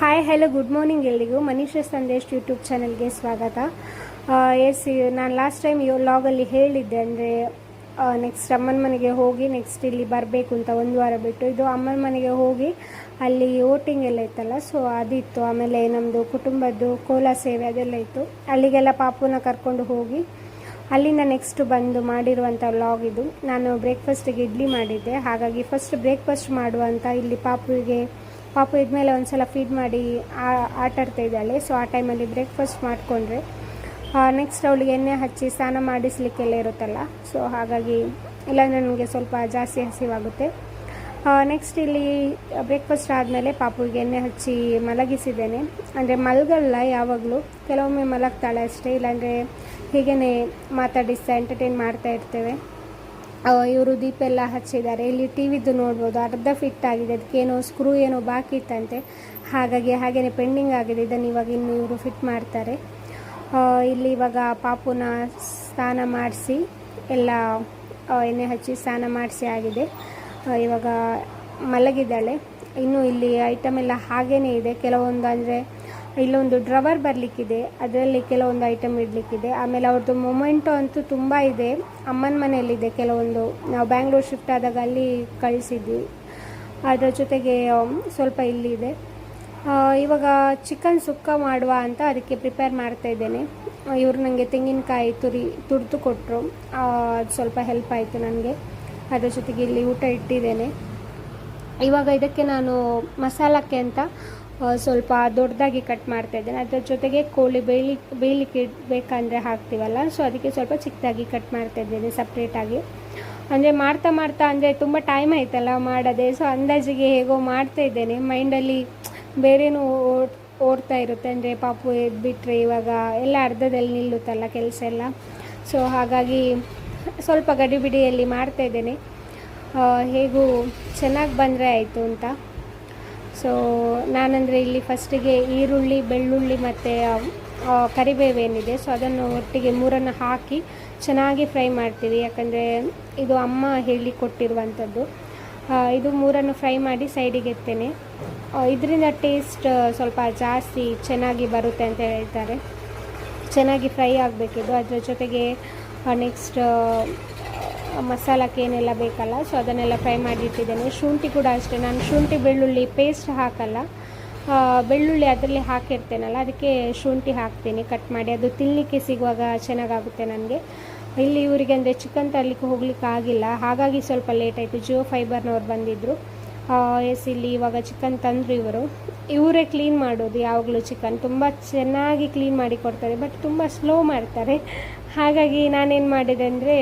Hi hello good morning ಎಲ್ರಿಗೂ. ಮನೀಷ Sandesh YouTube ಚಾನಲ್ಗೆ ಸ್ವಾಗತ. ಎಸ್ ನಾನು ಲಾಸ್ಟ್ ಟೈಮ್ ಲಾಗಲ್ಲಿ ಹೇಳಿದ್ದೆ ಅಂದರೆ ನೆಕ್ಸ್ಟ್ ಅಮ್ಮನ ಮನೆಗೆ ಹೋಗಿ ನೆಕ್ಸ್ಟ್ ಇಲ್ಲಿ ಬರಬೇಕು ಅಂತ ಒಂದು ವಾರ ಬಿಟ್ಟು. ಇದು ಅಮ್ಮನ ಮನೆಗೆ ಹೋಗಿ ಅಲ್ಲಿ ವೋಟಿಂಗ್ ಎಲ್ಲ ಇತ್ತಲ್ಲ ಸೊ ಅದಿತ್ತು. ಆಮೇಲೆ ನಮ್ಮದು ಕುಟುಂಬದ್ದು ಕೋಲ ಸೇವೆ ಅದೆಲ್ಲ ಇತ್ತು. ಅಲ್ಲಿಗೆಲ್ಲ ಪಾಪುನ ಕರ್ಕೊಂಡು ಹೋಗಿ ಅಲ್ಲಿಂದ ನೆಕ್ಸ್ಟ್ ಬಂದು ಮಾಡಿರುವಂಥ ವ್ಲಾಗ್ ಇದು. ನಾನು ಬ್ರೇಕ್ಫಾಸ್ಟಿಗೆ ಇಡ್ಲಿ ಮಾಡಿದ್ದೆ. ಹಾಗಾಗಿ ಫಸ್ಟ್ ಬ್ರೇಕ್ಫಾಸ್ಟ್ ಮಾಡುವಂಥ ಇಲ್ಲಿ ಪಾಪುವಿಗೆ ಪಾಪು ಇದ್ಮೇಲೆ ಒಂದ್ಸಲ ಫೀಡ್ ಮಾಡಿ ಆ- ಆಟ ಆಡ್ತಾ ಇದ್ದಾಳೆ ಸೊ ಆ ಟೈಮಲ್ಲಿ ಬ್ರೇಕ್ಫಾಸ್ಟ್ ಮಾಡಿಕೊಂಡ್ರೆ ನೆಕ್ಸ್ಟ್ ಅವಳಿಗೆ ಎಣ್ಣೆ ಹಚ್ಚಿ ಸ್ನಾನ ಮಾಡಿಸ್ಲಿಕ್ಕೆಲ್ಲ ಇರುತ್ತಲ್ಲ. ಸೊ ಹಾಗಾಗಿ ಇಲ್ಲ ನನಗೆ ಸ್ವಲ್ಪ ಜಾಸ್ತಿ ಹಸಿವಾಗುತ್ತೆ. ನೆಕ್ಸ್ಟ್ ಇಲ್ಲಿ ಬ್ರೇಕ್ಫಾಸ್ಟ್ ಆದಮೇಲೆ ಪಾಪುವಿಗೆ ಎಣ್ಣೆ ಹಚ್ಚಿ ಮಲಗಿಸಿದ್ದೇನೆ. ಅಂದರೆ ಮಲಗಲ್ಲ ಯಾವಾಗಲೂ. ಕೆಲವೊಮ್ಮೆ ಮಲಗ್ತಾಳೆ ಅಷ್ಟೇ. ಇಲ್ಲಾಂದರೆ ಹೀಗೇ ಮಾತಾಡಿಸ್ತಾ ಎಂಟರ್ಟೈನ್ ಮಾಡ್ತಾ ಇರ್ತೇವೆ. ಇವರು ದೀಪ ಎಲ್ಲ ಹಚ್ಚಿದ್ದಾರೆ. ಇಲ್ಲಿ ಟಿ ವಿದು ನೋಡ್ಬೋದು. ಅರ್ಧ ಫಿಟ್ ಆಗಿದೆ. ಅದಕ್ಕೇನೋ ಸ್ಕ್ರೂ ಏನೋ ಬಾಕಿ ಇತ್ತಂತೆ. ಹಾಗಾಗಿ ಹಾಗೆಯೇ ಪೆಂಡಿಂಗ್ ಆಗಿದೆ. ಇದನ್ನು ಇವಾಗ ಇನ್ನು ಇವರು ಫಿಟ್ ಮಾಡ್ತಾರೆ. ಇಲ್ಲಿ ಇವಾಗ ಪಾಪುನ ಸ್ನಾನ ಮಾಡಿಸಿ, ಎಲ್ಲ ಎಣ್ಣೆ ಹಚ್ಚಿ ಸ್ನಾನ ಮಾಡಿಸಿ ಆಗಿದೆ. ಇವಾಗ ಮಲಗಿದ್ದಾಳೆ. ಇನ್ನು ಇಲ್ಲಿ ಐಟಮ್ ಎಲ್ಲ ಹಾಗೇ ಇದೆ. ಕೆಲವೊಂದು ಅಂದರೆ ಇಲ್ಲೊಂದು ಡ್ರವರ್ ಬರಲಿಕ್ಕಿದೆ. ಅದರಲ್ಲಿ ಕೆಲವೊಂದು ಐಟಮ್ ಇಡಲಿಕ್ಕಿದೆ. ಆಮೇಲೆ ಅವ್ರದ್ದು ಮೊಮೆಂಟೋ ಅಂತೂ ತುಂಬ ಇದೆ. ಅಮ್ಮನ ಮನೆಯಲ್ಲಿದೆ ಕೆಲವೊಂದು. ನಾವು ಬ್ಯಾಂಗ್ಳೂರ್ ಶಿಫ್ಟ್ ಆದಾಗ ಅಲ್ಲಿ ಕಳಿಸಿದ್ವಿ. ಅದರ ಜೊತೆಗೆ ಸ್ವಲ್ಪ ಇಲ್ಲಿದೆ. ಇವಾಗ ಚಿಕನ್ ಸುಕ್ಕ ಮಾಡುವ ಅಂತ ಅದಕ್ಕೆ ಪ್ರಿಪೇರ್ ಮಾಡ್ತಾ ಇದ್ದೇನೆ. ಇವರು ನನಗೆ ತೆಂಗಿನಕಾಯಿ ತುರಿ, ತುರಿದು ಕೊಟ್ಟರು ಅದು ಸ್ವಲ್ಪ ಹೆಲ್ಪ್ ಆಯಿತು ನನಗೆ. ಅದರ ಜೊತೆಗೆ ಇಲ್ಲಿ ಊಟ ಇಟ್ಟಿದ್ದೇನೆ. ಇವಾಗ ಇದಕ್ಕೆ ನಾನು ಮಸಾಲಕ್ಕೆ ಅಂತ ಸ್ವಲ್ಪ ದೊಡ್ಡದಾಗಿ ಕಟ್ ಮಾಡ್ತಾ ಇದ್ದೇನೆ. ಅದರ ಜೊತೆಗೆ ಕೋಳಿ ಬೇಯಲಿ ಬೇಯಲಿಕ್ಕೆ ಇಡಬೇಕಂದ್ರೆ ಹಾಕ್ತೀವಲ್ಲ ಸೊ ಅದಕ್ಕೆ ಸ್ವಲ್ಪ ಚಿಕ್ಕದಾಗಿ ಕಟ್ ಮಾಡ್ತಾ ಇದ್ದೇನೆ ಸಪ್ರೇಟಾಗಿ ಅಂದರೆ ಮಾಡ್ತಾ ಮಾಡ್ತಾ ಅಂದರೆ ತುಂಬ ಟೈಮ್ ಆಯ್ತಲ್ಲ ಮಾಡೋದೆ ಸೊ ಅಂದಾಜಿಗೆ ಹೇಗೋ ಮಾಡ್ತಾ ಇದ್ದೇನೆ. ಮೈಂಡಲ್ಲಿ ಬೇರೇನೂ ಓಡ್, ಓಡ್ತಾ ಇರುತ್ತೆ. ಅಂದರೆ ಪಾಪು ಎದ್ಬಿಟ್ರೆ ಇವಾಗ ಎಲ್ಲ ಅರ್ಧದಲ್ಲಿ ನಿಲ್ಲುತ್ತಲ್ಲ ಕೆಲಸ ಎಲ್ಲ. ಸೊ ಹಾಗಾಗಿ ಸ್ವಲ್ಪ ಗಡಿಬಿಡಿಯಲ್ಲಿ ಮಾಡ್ತಾ ಇದ್ದೇನೆ. ಹೇಗೂ ಚೆನ್ನಾಗಿ ಬಂದರೆ ಆಯಿತು ಅಂತ. ಸೊ ನಾನಂದರೆ ಇಲ್ಲಿ ಫಸ್ಟಿಗೆ ಈರುಳ್ಳಿ, ಬೆಳ್ಳುಳ್ಳಿ ಮತ್ತು ಕರಿಬೇವೇನಿದೆ. ಸೊ ಅದನ್ನು ಒಟ್ಟಿಗೆ ಮೂರನ್ನು ಹಾಕಿ ಚೆನ್ನಾಗಿ ಫ್ರೈ ಮಾಡ್ತೀವಿ. ಯಾಕಂದರೆ ಇದು ಅಮ್ಮ ಹೇಳಿ ಕೊಟ್ಟಿರುವಂಥದ್ದು. ಇದು ಮೂರನ್ನು ಫ್ರೈ ಮಾಡಿ ಸೈಡಿಗೆ ಎತ್ತೇನೆ. ಇದರಿಂದ ಟೇಸ್ಟ್ ಸ್ವಲ್ಪ ಜಾಸ್ತಿ ಚೆನ್ನಾಗಿ ಬರುತ್ತೆ ಅಂತ ಹೇಳ್ತಾರೆ. ಚೆನ್ನಾಗಿ ಫ್ರೈ ಆಗಬೇಕಿದ್ದು ಅದರ ಜೊತೆಗೆ ನೆಕ್ಸ್ಟ್ ಮಸಾಲಕ್ಕೆ ಏನೆಲ್ಲ ಬೇಕಲ್ಲ ಸೊ ಅದನ್ನೆಲ್ಲ ಫ್ರೈ ಮಾಡಿ ಇಟ್ಟಿದ್ದೇನೆ ಶುಂಠಿ ಕೂಡ ಅಷ್ಟೇ, ನಾನು ಶುಂಠಿ, ಬೆಳ್ಳುಳ್ಳಿ ಪೇಸ್ಟ್ ಹಾಕಲ್ಲ. ಬೆಳ್ಳುಳ್ಳಿ ಅದರಲ್ಲಿ ಹಾಕಿರ್ತೇನಲ್ಲ, ಅದಕ್ಕೆ ಶುಂಠಿ ಹಾಕ್ತೀನಿ ಕಟ್ ಮಾಡಿ. ಅದು ತಿನ್ನಲಿಕ್ಕೆ ಸಿಗುವಾಗ ಚೆನ್ನಾಗಾಗುತ್ತೆ ನನಗೆ. ಇಲ್ಲಿ ಇವರಿಗೆ ಅಂದರೆ ಚಿಕನ್ ತರಲಿಕ್ಕೆ ಹೋಗ್ಲಿಕ್ಕೆ ಆಗಿಲ್ಲ. ಹಾಗಾಗಿ ಸ್ವಲ್ಪ ಲೇಟ್ ಆಯಿತು. ಜಿಯೋ ಫೈಬರ್ನವ್ರು ಬಂದಿದ್ದರು ಎಸ್ ಇಲ್ಲಿ ಇವಾಗ ಚಿಕನ್ ತಂದರು ಇವರು. ಇವರೇ ಕ್ಲೀನ್ ಮಾಡೋದು ಯಾವಾಗಲೂ ಚಿಕನ್ ತುಂಬ ಚೆನ್ನಾಗಿ ಕ್ಲೀನ್ ಮಾಡಿ ಕೊಡ್ತಾರೆ ಬಟ್ ತುಂಬ ಸ್ಲೋ ಮಾಡ್ತಾರೆ. ಹಾಗಾಗಿ ನಾನೇನು ಮಾಡಿದೆ ಅಂದರೆ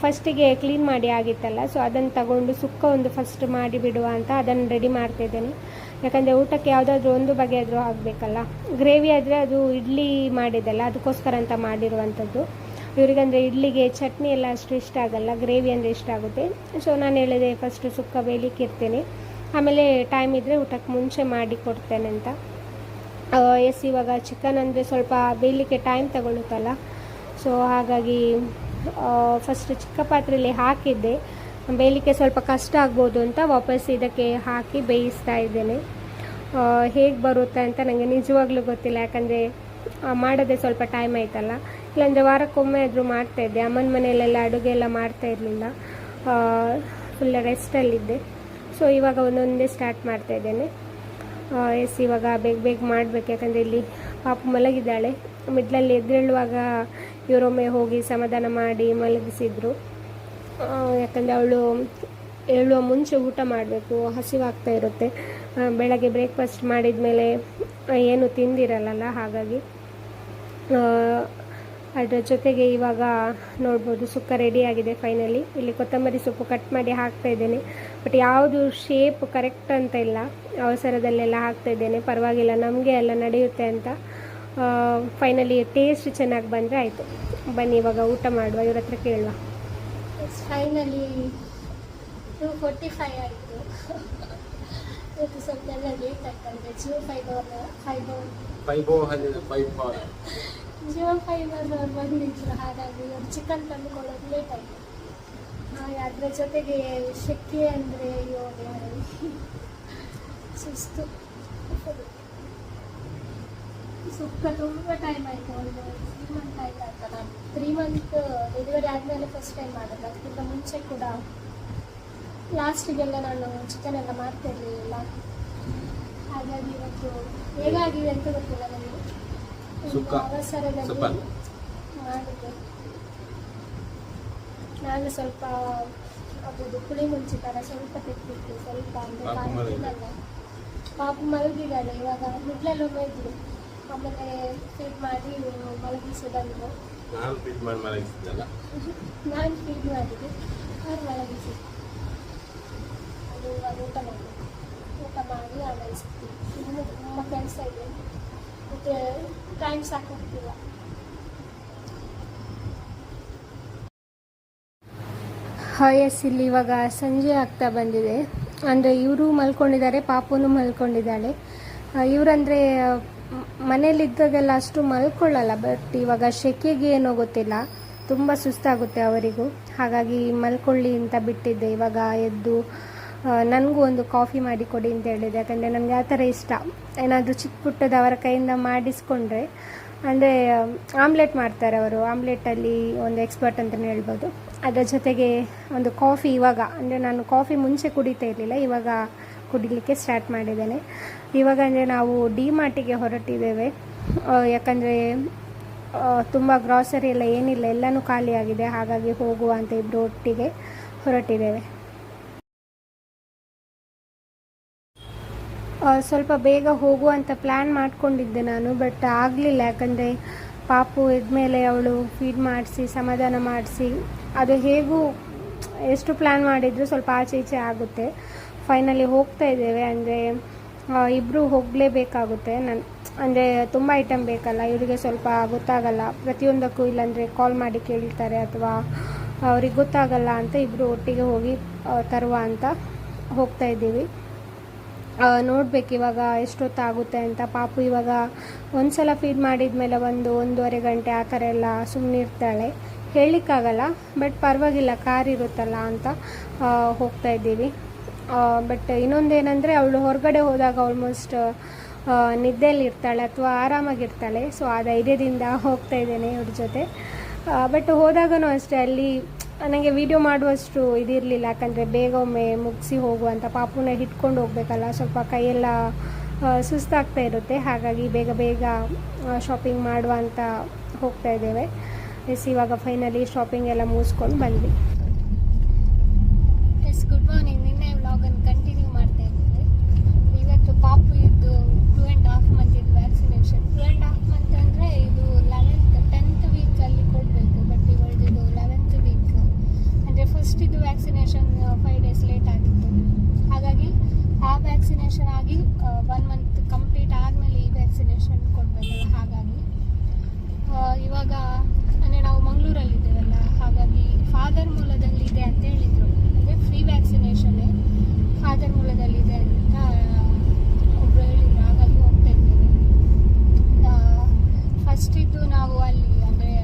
ಫಸ್ಟಿಗೆ ಕ್ಲೀನ್ ಮಾಡಿ ಆಗಿತ್ತಲ್ಲ ಸೊ ಅದನ್ನು ತಗೊಂಡು ಸುಕ್ಕ ಒಂದು ಫಸ್ಟ್ ಮಾಡಿ ಬಿಡುವ ಅಂತ ಅದನ್ನು ರೆಡಿ ಮಾಡ್ತಿದ್ದೇನೆ ಯಾಕಂದರೆ ಊಟಕ್ಕೆ ಯಾವುದಾದ್ರೂ ಒಂದು ಬಗೆಯಾದರೂ ಆಗಬೇಕಲ್ಲ. ಗ್ರೇವಿ ಆದರೆ ಅದು ಇಡ್ಲಿ ಮಾಡಿದ್ದಲ್ಲ, ಅದಕ್ಕೋಸ್ಕರ ಅಂತ ಮಾಡಿರುವಂಥದ್ದು ಇವರಿಗಂದರೆ ಇಡ್ಲಿಗೆ ಚಟ್ನಿ ಎಲ್ಲ ಅಷ್ಟು ಇಷ್ಟ ಆಗಲ್ಲ ಗ್ರೇವಿ ಅಂದರೆ ಇಷ್ಟ ಆಗುತ್ತೆ. ಸೊ ನಾನು ಹೇಳಿದೆ ಫಸ್ಟು ಸುಕ್ಕ ಬೇಯಲಿಕ್ಕೆ ಇರ್ತೇನೆ. ಆಮೇಲೆ ಟೈಮ್ ಇದ್ದರೆ ಊಟಕ್ಕೆ ಮುಂಚೆ ಮಾಡಿ ಕೊಡ್ತೇನೆ ಅಂತ. ಎಸ್ ಇವಾಗ ಚಿಕನ್ ಅಂದರೆ ಸ್ವಲ್ಪ ಬೇಯಲಿಕ್ಕೆ ಟೈಮ್ ತಗೊಳ್ಳುತ್ತಲ್ಲ ಸೊ ಹಾಗಾಗಿ ಫಸ್ಟ್ ಚಿಕ್ಕ ಪಾತ್ರೆಯಲ್ಲಿ ಹಾಕಿದ್ದೆ. ಬೇಯಲಿಕ್ಕೆ ಸ್ವಲ್ಪ ಕಷ್ಟ ಆಗ್ಬೋದು ಅಂತ ವಾಪಸ್ ಇದಕ್ಕೆ ಹಾಕಿ ಬೇಯಿಸ್ತಾ ಇದ್ದೇನೆ. ಹೇಗೆ ಬರುತ್ತೆ ಅಂತ ನನಗೆ ನಿಜವಾಗ್ಲೂ ಗೊತ್ತಿಲ್ಲ. ಯಾಕಂದರೆ ಮಾಡೋದೇ ಸ್ವಲ್ಪ ಟೈಮ್ ಆಯ್ತಲ್ಲ. ಇಲ್ಲಾಂದರೆ ವಾರಕ್ಕೊಮ್ಮೆ ಆದರೂ ಮಾಡ್ತಾಯಿದ್ದೆ ಅಮ್ಮನ ಮನೆಯಲ್ಲೆಲ್ಲ ಅಡುಗೆ ಎಲ್ಲ ಮಾಡ್ತಾ ಇರಲಿಲ್ಲ. ಫುಲ್ ರೆಸ್ಟಲ್ಲಿದ್ದೆ ಸೊ ಇವಾಗ ಒಂದೊಂದೇ ಸ್ಟಾರ್ಟ್ ಮಾಡ್ತಾ ಇದ್ದೇನೆ. ಎಸ್ ಇವಾಗ ಬೇಗ ಬೇಗ ಮಾಡಬೇಕು. ಯಾಕಂದರೆ ಇಲ್ಲಿ ಪಾಪು ಮಲಗಿದ್ದಾಳೆ. ಮಿಡ್ಲಲ್ಲಿ ಎದ್ದೇಳುವಾಗ ಇವರೊಮ್ಮೆ ಹೋಗಿ ಸಮಾಧಾನ ಮಾಡಿ ಮಲಗಿಸಿದ್ರು. ಯಾಕಂದರೆ ಅವಳು ಏಳುವ ಮುಂಚೆ ಊಟ ಮಾಡಬೇಕು, ಹಸಿವಾಗ್ತಾ ಇರುತ್ತೆ. ಬೆಳಗ್ಗೆ ಬ್ರೇಕ್ಫಾಸ್ಟ್ ಮಾಡಿದ ಮೇಲೆ ಏನು ತಿಂದಿರಲ್ಲ ಹಾಗಾಗಿ. ಅದರ ಜೊತೆಗೆ ಇವಾಗ ನೋಡ್ಬೋದು, ಸುಕ್ಕ ರೆಡಿಯಾಗಿದೆ ಫೈನಲಿ ಇಲ್ಲಿ ಕೊತ್ತಂಬರಿ ಸೊಪ್ಪು ಕಟ್ ಮಾಡಿ ಹಾಕ್ತಾ ಇದ್ದೇನೆ. ಬಟ್ ಯಾವುದು ಶೇಪ್ ಕರೆಕ್ಟ್ ಅಂತ ಇಲ್ಲ. ಅವಸರದಲ್ಲೆಲ್ಲ ಹಾಕ್ತಾ ಇದ್ದೇನೆ. ಪರವಾಗಿಲ್ಲ, ನಮಗೆ ಎಲ್ಲ ನಡೆಯುತ್ತೆ ಅಂತ. ಫೈನಲಿ ಟೇಸ್ಟ್ ಚೆನ್ನಾಗಿ ಬಂದರೆ ಆಯಿತು. ಬನ್ನಿ ಇವಾಗ ಊಟ ಮಾಡುವ ಇವ್ರ ಹತ್ರ ಕೇಳುವ. ಫೈನಲಿ ಟೂ ಫೋರ್ಟಿ ಫೈವ್ ಆಯಿತು. ಇವತ್ತು ಸ್ವಲ್ಪ ಎಲ್ಲ ಲೇಟ್ ಆಗ್ತದೆ ಜಿಯೋ ಫೈಬರ್ ಫೈಬರ್ ಫೈಬೋ ಫೈಬರ್ ಫೈಬಾರ್ ಜಿಯೋ ಫೈಬರ್ನವ್ರು ಬಂದಿದ್ರು ಹಾಗಾಗಿ ಇವರು ಚಿಕನ್ ತಂದುಕೊಳ್ಳೋದು ಲೇಟ್ ಆಯಿತು. ಅದರ ಜೊತೆಗೆ ಶೆಕೆ ಅಂದರೆ ಅಯ್ಯೋ ದೇವರೇ. ಸುಸ್ತು. ಸುಖ ತುಂಬ ಟೈಮ್ ಆಯಿತು ಒಂದು ತ್ರೀ ಮಂತ್ ಆಯ್ತು ಅಂತ ನಾನು. ತ್ರೀ ಮಂತ್ ಡೆಲಿವರಿ ಆದಮೇಲೆ ಫಸ್ಟ್ ಟೈಮ್ ಮಾಡೋದು ಅದಕ್ಕಿಂತ ಮುಂಚೆ ಕೂಡ ಲಾಸ್ಟಿಗೆಲ್ಲ ನಾನು ಚಿಕನ್ ಎಲ್ಲ ಮಾಡ್ತಾ ಇರಲಿಲ್ಲ. ಹಾಗಾಗಿ ಇವತ್ತು ಹೇಗಾಗಿದೆ ಅಂತ ಗೊತ್ತಿಲ್ಲ ನನಗೆ. ಸುಕ್ಕ. ಅವಸರದಲ್ಲಿ. ಮಾಡಿದೆ ನಾನು ಸ್ವಲ್ಪ ಅದು ಪುಳಿ ಮುಂಚೆ ಥರ ಸ್ವಲ್ಪ ತೆಗ್ದಿತ್ತು ಸ್ವಲ್ಪ ಅಂದರೆ ಪಾಪು ಮಲಗಿದ್ದಾಳೆ ಇವಾಗ ಮಿಡ್ಲಲ್ಲೊಮ್ಮೆ ಇದ್ಲು. ಆಮೇಲೆ ಫೀಡ್ ಮಾಡಿ ಮಲಗಿಸೋದನ್ನು ನಾನು ಫಿಟ್ ಮಾಡಿ ಮಲಗಿಸಿದ್ದಲ್ಲ? ನಾನು ಫೀಡ್ ಮಾಡಿದೆ ಅವ್ರು ಮಲಗಿಸಿ ಅದು ಇವಾಗ ಊಟ ಮಾಡಿ ಊಟ ಮಾಡಿ ಆಮೇಲೆ ಸಿಗ್ತೀವಿ ಇನ್ನೂ ತುಂಬ ಕೆಲಸ ಇದೆ. ಮತ್ತು ಟೈಮ್ ಸಾಕಾಗ್ತಿಲ್ಲ. ಎಸ್ ಇಲ್ಲಿ ಇವಾಗ ಸಂಜೆ ಆಗ್ತಾ ಬಂದಿದೆ. ಅಂದರೆ ಇವರು ಮಲ್ಕೊಂಡಿದ್ದಾರೆ ಪಾಪುನು ಮಲ್ಕೊಂಡಿದ್ದಾಳೆ. ಇವರಂದರೆ ಮನೇಲಿದ್ದಾಗೆಲ್ಲ ಅಷ್ಟು ಮಲ್ಕೊಳ್ಳಲ್ಲ ಬಟ್ ಇವಾಗ ಶೆಕೆಗೆ ಏನೋ ಗೊತ್ತಿಲ್ಲ. ತುಂಬ ಸುಸ್ತಾಗುತ್ತೆ ಅವರಿಗೂ. ಹಾಗಾಗಿ ಮಲ್ಕೊಳ್ಳಿ ಅಂತ ಬಿಟ್ಟಿದ್ದೆ. ಇವಾಗ ಎದ್ದು ನನಗೂ ಒಂದು ಕಾಫಿ ಮಾಡಿ ಕೊಡಿ ಅಂತ ಹೇಳಿದೆ. ಯಾಕಂದರೆ ನನಗೆ ಆ ಥರ ಇಷ್ಟ. ಏನಾದರೂ ಚಿಕ್ಕ ಪುಟ್ಟದ ಅವರ ಕೈಯಿಂದ ಮಾಡಿಸ್ಕೊಂಡ್ರೆ, ಅಂದರೆ, ಆಮ್ಲೆಟ್ ಮಾಡ್ತಾರೆ ಅವರು. ಆಮ್ಲೆಟಲ್ಲಿ ಒಂದು ಎಕ್ಸ್ಪರ್ಟ್ ಅಂತಲೇ ಹೇಳ್ಬೋದು. ಅದರ ಜೊತೆಗೆ ಒಂದು ಕಾಫಿ ಇವಾಗ, ಅಂದರೆ ನಾನು ಕಾಫಿ ಮುಂಚೆ ಕುಡಿತಾ ಇರಲಿಲ್ಲ, ಇವಾಗ ಕುಡಿಲಿಕ್ಕೆ ಸ್ಟಾರ್ಟ್ ಮಾಡಿದ್ದೇನೆ. ಇವಾಗ ಅಂದರೆ ನಾವು ಡಿ ಮಾರ್ಟಿಗೆ ಹೊರಟಿದ್ದೇವೆ. ಯಾಕಂದರೆ ತುಂಬ ಗ್ರಾಸರಿ ಎಲ್ಲ ಏನಿಲ್ಲ, ಎಲ್ಲನೂ ಖಾಲಿಯಾಗಿದೆ ಹಾಗಾಗಿ ಹೋಗುವ ಅಂತ ಇಬ್ಬರು ಒಟ್ಟಿಗೆ ಹೊರಟಿದ್ದೇವೆ. ಸ್ವಲ್ಪ ಬೇಗ ಹೋಗುವಂತ ಪ್ಲ್ಯಾನ್ ಮಾಡಿಕೊಂಡಿದ್ದೆ ನಾನು ಬಟ್ ಆಗಲಿಲ್ಲ. ಯಾಕಂದರೆ, ಪಾಪು ಇದ್ಮೇಲೆ ಅವಳು ಫೀಡ್ ಮಾಡಿಸಿ, ಸಮಾಧಾನ ಮಾಡಿಸಿ, ಅದು ಹೇಗೂ ಎಷ್ಟು ಪ್ಲ್ಯಾನ್ ಮಾಡಿದರೂ ಸ್ವಲ್ಪ ಆಚೆ ಈಚೆ ಆಗುತ್ತೆ. ಫೈನಲಿ ಹೋಗ್ತಾ ಇದ್ದೇವೆ. ಅಂದರೆ ಇಬ್ಬರು ಹೋಗಲೇಬೇಕಾಗುತ್ತೆ. ನನ್ನ ಅಂದರೆ ತುಂಬ ಐಟಮ್ ಬೇಕಲ್ಲ, ಇವರಿಗೆ ಸ್ವಲ್ಪ ಗೊತ್ತಾಗಲ್ಲ. ಪ್ರತಿಯೊಂದಕ್ಕೂ ಇಲ್ಲಾಂದರೆ ಕಾಲ್ ಮಾಡಿ ಕೇಳ್ತಾರೆ ಅಥವಾ ಅವ್ರಿಗೆ ಗೊತ್ತಾಗಲ್ಲ ಅಂತ ಇಬ್ಬರು ಒಟ್ಟಿಗೆ ಹೋಗಿ ತರುವ ಅಂತ ಹೋಗ್ತಾ ಇದ್ದೀವಿ. ನೋಡ್ಬೇಕು ಇವಾಗ ಎಷ್ಟೊತ್ತಾಗುತ್ತೆ ಅಂತ. ಪಾಪು ಇವಾಗ ಒಂದ್ಸಲ ಫೀಡ್ ಮಾಡಿದ್ಮೇಲೆ ಒಂದು ಒಂದೂವರೆ ಗಂಟೆ ಆ ಥರ ಎಲ್ಲ ಸುಮ್ಮನೆ ಇರ್ತಾಳೆ. ಹೇಳಲಿಕ್ಕಾಗಲ್ಲ ಬಟ್ ಪರವಾಗಿಲ್ಲ, ಕಾರ್ ಇರುತ್ತಲ್ಲ ಅಂತ ಹೋಗ್ತಾ ಇದ್ದೀವಿ. ಬಟ್ ಇನ್ನೊಂದೇನೆಂದರೆ ಅವಳು ಹೊರಗಡೆ ಹೋದಾಗ ಆಲ್ಮೋಸ್ಟ್ ನಿದ್ದೆಯಲ್ಲಿ ಇರ್ತಾಳೆ ಅಥವಾ ಆರಾಮಾಗಿರ್ತಾಳೆ. ಸೊ ಆ ಧೈರ್ಯದಿಂದ ಹೋಗ್ತಾ ಇದ್ದೇನೆ ಇವ್ರ ಜೊತೆ. ಬಟ್ ಹೋದಾಗೂ ಅಷ್ಟೇ ಅಲ್ಲಿ ನನಗೆ ವಿಡಿಯೋ ಮಾಡುವಷ್ಟು ಇದಿರಲಿಲ್ಲ. ಯಾಕಂದರೆ ಬೇಗ ಒಮ್ಮೆ ಮುಗಿಸಿ ಹೋಗುವಂಥ ಪಾಪುನ ಹಿಡ್ಕೊಂಡು ಹೋಗಬೇಕಲ್ಲ, ಸ್ವಲ್ಪ ಕೈಯೆಲ್ಲ ಸುಸ್ತಾಗ್ತಾ ಇರುತ್ತೆ. ಹಾಗಾಗಿ ಬೇಗ ಬೇಗ ಶಾಪಿಂಗ್ ಮಾಡುವ ಅಂತ ಹೋಗ್ತಾ ಇದ್ದೇವೆ. ಎಸ್, ಇವಾಗ ಫೈನಲಿ ಶಾಪಿಂಗ್ ಎಲ್ಲ ಮುಗಿಸ್ಕೊಂಡು ಬಂದ್ವಿ ಎಸ್ ಗುಡ್ ಮಾರ್ನಿಂಗ್ ನಿನ್ನೆ ವ್ಲಾಗನ್ನು ಕಂಟಿನ್ಯೂ ಮಾಡ್ತಾ ಇದ್ದೀವಿ ಇವತ್ತು ಪಾಪು ಇದ್ದು ಟೂ ಆ್ಯಂಡ್ ಹಾಫ್ ಮಂತ್ ಇದು vaccination two and half month ಅಂದರೆ ಇದು ಲೆವೆಂತ್ ಟೆಂತ್ ವೀಕಲ್ಲಿ ಕೊಡಬೇಕು ಬಟ್ ಇವಳದು ಇದು ಲೆವೆಂತ್ ವೀಕ್ ಅಂದರೆ ಫಸ್ಟ್ ಇದು ವ್ಯಾಕ್ಸಿನೇಷನ್ ಫೈವ್ ಡೇಸ್ ಲೇಟ್ ಆಗಿತ್ತು ಹಾಗಾಗಿ ಆ ವ್ಯಾಕ್ಸಿನೇಷನ್ ಆಗಿ ಒನ್ ಮಂತ್ ಕಂಪ್ಲೀಟ್ ಆದಮೇಲೆ ಈ ವ್ಯಾಕ್ಸಿನೇಷನ್ ಕೊಡಬೇಕಲ್ಲ ಹಾಗಾಗಿ ಆ, ಇವಾಗ ಅಂದರೆ ನಾವು ಮಂಗಳೂರಲ್ಲಿದ್ದೇವಲ್ಲ ಹಾಗಾಗಿ ಫಾದರ್ ಮೂಲದಲ್ಲಿ ಇದೆ ಅಂತ ಹೇಳಿದರು. ಅಂದರೆ ಫ್ರೀ ವ್ಯಾಕ್ಸಿನೇಷನ್ನೇ ಫಾದರ್ ಮೂಲದಲ್ಲಿದೆ ಅಂತ ಒಬ್ಬರು ಹೇಳಿದ್ರು. ಹಾಗಾಗಿ ಹೋಗ್ತಾ ಇದ್ದೇವೆ. ಫಸ್ಟ್ ಇದ್ದು ನಾವು ಅಲ್ಲಿ ಅಂದರೆ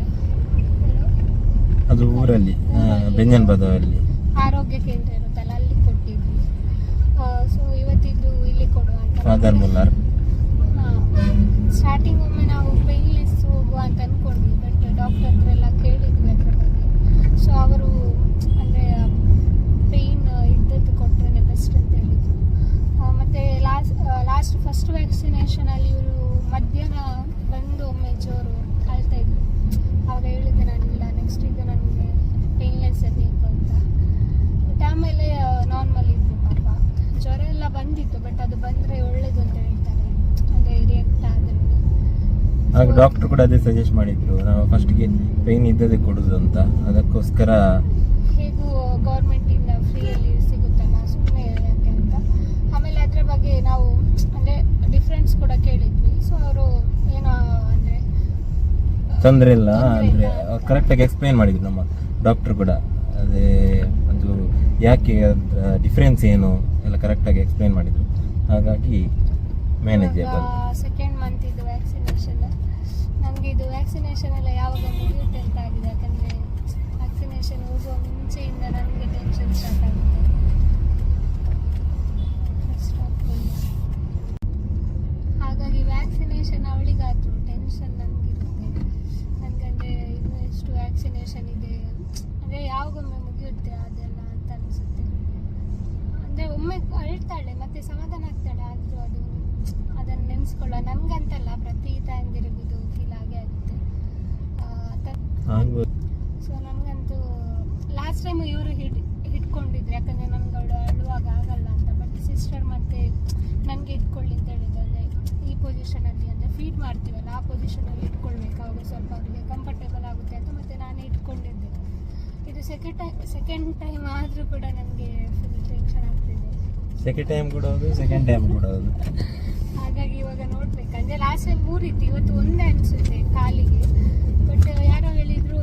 ಅದು ಊರಲ್ಲಿ ಆ, ಬೆಂಜನ್ ಬದವಲ್ಲಿ ಆರೋಗ್ಯ ಕೇಂದ್ರ ಇರುತ್ತಲ್ಲ ಅಲ್ಲಿ ಕೊಟ್ಟಿದ್ವಿ. ಸೊ ಇವತ್ತಿದ್ದು ಇಲ್ಲಿ ಕೊಡುವ ಅಂತ ಫಾದರ್ ಮುಲ್ಲಾರ್ ಸ್ಟಾರ್ಟಿಂಗ್ ಒಮ್ಮೆ ನಾವು ಪೇನ್ಲೆಸ್ ಹೋಗುವ ಅಂತ ಅನ್ಕೊಂಡ್ವಿ ಬಟ್ ಡಾಕ್ಟರ್ ಹತ್ರ ಎಲ್ಲ ಕೇಳಿದ್ವಿ ಅದ್ರ ಬಗ್ಗೆ ಸೊ ಅವರು ಅಂದರೆ ಪೇಯ್ನ್ ಇದ್ದದ್ದು ಕೊಟ್ಟರೆ ಬೆಸ್ಟ್ ಅಂತ ಹೇಳಿದ್ರು ಆ, ಮತ್ತೆ ಲಾಸ್ಟ್ ಲಾಸ್ಟ್ ಫಸ್ಟ್ ವ್ಯಾಕ್ಸಿನೇಷನಲ್ಲಿ ಇವರು ಮಧ್ಯಾಹ್ನ ಬಂದು ಒಮ್ಮೆ ಜೋರು ಅಳ್ತಾ ಇದ್ರು ಆವಾಗ ಹೇಳಿದ್ದೆ ನಾನಿಲ್ಲ ನೆಕ್ಸ್ಟ್ ಇದು ನನಗೆ ಪೇನ್ಲೆಸ್ ಬೇಕು ಅಂತ ಬಟ್ ಆಮೇಲೆ ನಾರ್ಮಲ್ ಇದ್ರು ಪಾಪ ಜ್ವರ ಎಲ್ಲ ಬಂದಿತ್ತು ಬಟ್ ಅದು ಬಂದರೆ ಒಳ್ಳೇದು ಅಂತ ಹೇಳ್ತಾರೆ ಅಂದರೆ ರಿಯಾಕ್ಟ್ ಆದರೆ ಆಗ ಡಾಕ್ಟರ್ ಕೂಡ ಅದೇ ಸಜೆಸ್ಟ್ ಮಾಡಿದ್ರು. ನಾವು ಫಸ್ಟ್ಗೆ ಪೈನ್ ಇದ್ದದೇ ಕೊಡುದು ಅಂತ. ಅದಕ್ಕೋಸ್ಕರ ಹೇಗೂ ಗೌರ್ಮೆಂಟಿಂದ ಫ್ರೀಯಲ್ಲಿ ಸಿಗುತ್ತಲ್ಲ? ಸುಮ್ಮನೆ ಯಾಕೆ ಅಂತ. ಆಮೇಲೆ ಅದರ ಬಗ್ಗೆ ನಾವು ಅಂದರೆ ಡಿಫ್ರೆನ್ಸ್ ಕೂಡ ಕೇಳಿದ್ವಿ. ಸೊ ಅವರು ಏನೋ ಅಂದರೆ ತೊಂದರೆ ಇಲ್ಲ. ಅಂದ್ರೆ. ಕರೆಕ್ಟಾಗಿ ಎಕ್ಸ್ಪ್ಲೈನ್ ಮಾಡಿದ್ರು ನಮ್ಮ ಡಾಕ್ಟರ್ ಕೂಡ. ಅದೇ ಅದು ಯಾಕೆ ಡಿಫ್ರೆನ್ಸ್ ಏನು? ಎಲ್ಲ ಕರೆಕ್ಟಾಗಿ ಎಕ್ಸ್ಪ್ಲೈನ್ ಮಾಡಿದ್ರು. ಹಾಗಾಗಿ ಮ್ಯಾನೇಜಬಲ್ ಸೆಕೆಂಡ್ ಮಂತ್ ಇದು ವ್ಯಾಕ್ಸಿನೇಷನ್ ನನಗೆ ಇದು ವ್ಯಾಕ್ಸಿನೇಷನ್ ಎಲ್ಲ ಯಾವಾಗ ಮುಗಿಯುತ್ತೆ ಅಂತ ಆಗಿದೆ ಯಾಕಂದರೆ ವ್ಯಾಕ್ಸಿನೇಷನ್ ಹೋಗುವ ಮುಂಚೆಯಿಂದ ನನಗೆ ಟೆನ್ಷನ್ ಸ್ಟಾರ್ಟ್ ಆಗುತ್ತೆ First of all. ಹಾಗಾಗಿ ವ್ಯಾಕ್ಸ್ ವ್ಯಾಕ್ಸಿನೇಷನ್ ಅವಳಿಗಾದ್ರು ಟೆನ್ಷನ್ ನನಗಿರುತ್ತೆ ನನಗಂದ್ರೆ ಇನ್ನು ಎಷ್ಟು ವ್ಯಾಕ್ಸಿನೇಷನ್ ಇದೆ ಅಂದರೆ ಯಾವಾಗೊಮ್ಮೆ ಮುಗಿಯುತ್ತೆ ಅದೆಲ್ಲ ಅಂತ ಅನಿಸುತ್ತೆ. ಅಂದರೆ ಒಮ್ಮೆ ಅಳ್ತಾಳೆ ಮತ್ತೆ ಸಮಾಧಾನ ಆಗ್ತಾಳೆ ಆದರೂ ಅದು ಅದನ್ನು ನೆನೆಸ್ಕೊಳ್ಳೋ ನಮಗಂತಲ್ಲ ಪ್ರತಿ ತಾಯಂದಿರಿಗೂ ಇದು ಫೀಲ್ ಆಗೇ ಆಗುತ್ತೆ. ಸೊ ನನಗಂತೂ ಲಾಸ್ಟ್ ಟೈಮ್ ಇವರು ಹಿಡ್ ಹಿಡ್ಕೊಂಡಿದ್ರು ಯಾಕಂದ್ರೆ ನನ್ಗೆ ಅವಳು ಅಳುವಾಗ ಆಗಲ್ಲ ಅಂತ. ಬಟ್ ಸಿಸ್ಟರ್ ಮತ್ತೆ ನನಗೆ ಇಟ್ಕೊಳ್ಳಿ ಅಂತ ಹೇಳಿದ್ರು ಅಂದರೆ ಈ ಪೊಸಿಷನಲ್ಲಿ ಫೀಡ್ ಮಾಡ್ತೀವಲ್ಲ ಆ ಪೊಸಿಷನಲ್ಲಿ ಇಟ್ಕೊಳ್ಬೇಕು ಅವಾಗ ಸ್ವಲ್ಪ ಅವರಿಗೆ ಕಂಫರ್ಟೇಬಲ್ ಆಗುತ್ತೆ ಅಂತ ಮತ್ತೆ ನಾನೇ ಇಟ್ಕೊಂಡಿದ್ದೆ. ಇದು ಸೆಕೆಂಡ್ ಟೈಮ್ ಸೆಕೆಂಡ್ ಟೈಮ್ ಆದರೂ ಕೂಡ ನನಗೆ ಫುಲ್ ಟೆನ್ಷನ್ ಆಗ್ತಿದೆ. ಸೆಕೆಂಡ್ ಟೈಮ್ ಕೂಡ ಹೌದು ಸೆಕೆಂಡ್ ಟೈಮ್ ಕೂಡ ಹೌದು. ಹಾಗಾಗಿ ಇವಾಗ ನೋಡ್ಬೇಕು. ಅಂದರೆ ಲಾಸ್ಟ್ ಟೈಮ್ ಮೂರಿತ್ತು ಇವತ್ತು ಒಂದೇ ಅನಿಸುತ್ತೆ ಕಾಲಿಗೆ. ಬಟ್ ಯಾರೋ ಹೇಳಿದ್ರು